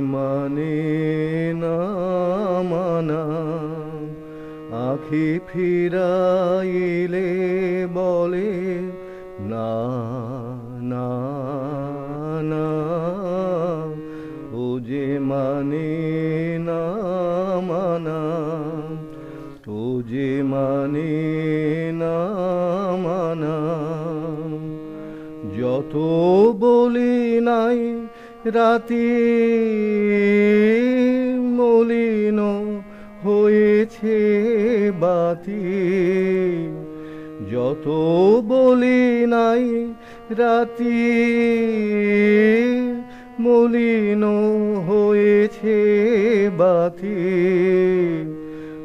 মানে না মানা। আখি ফিরাইলে বলে, না না না। ও মানে না মানা, ও যে মানে না মানা। যত বলি নাই রাতি মলিন হয়েছে বাতি। যত বলি নাই রাতি মলিন হয়েছে বাতি।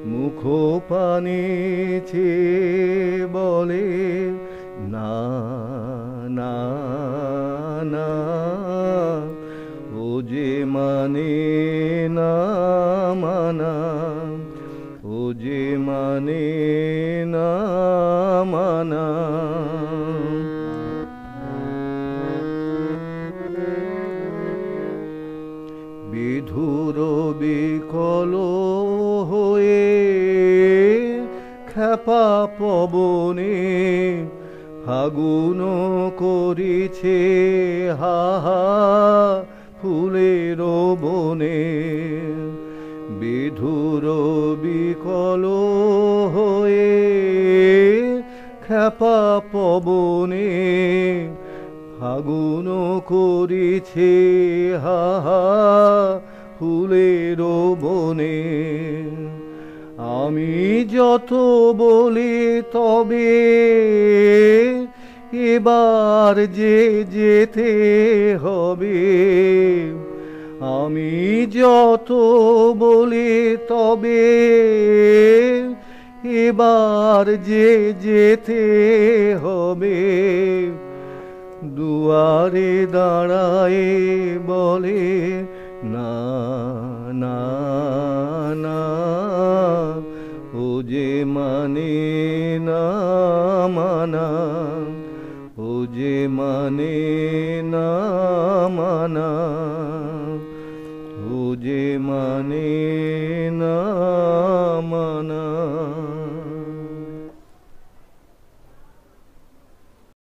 মুখ পানি বলে, না মানে না মানা। বিধুর বিকল হয়ে খেপা পবনে ফাগুন করিছে হাহা ফুলের বনে। বিধুর বিকল হয়ে খেপা পবনে ফাগুন করিছে হাহা ফুলের বনে। আমি যত বলি তবে এবার যে যেতে হবে। আমি যত বলি তবে এবার যে যেতে হবে, দুয়ারে দাঁড়ায় বলে, না না না, ও যে মানে না মানা, ও যে মানে না মানা ও যে মানে না মানা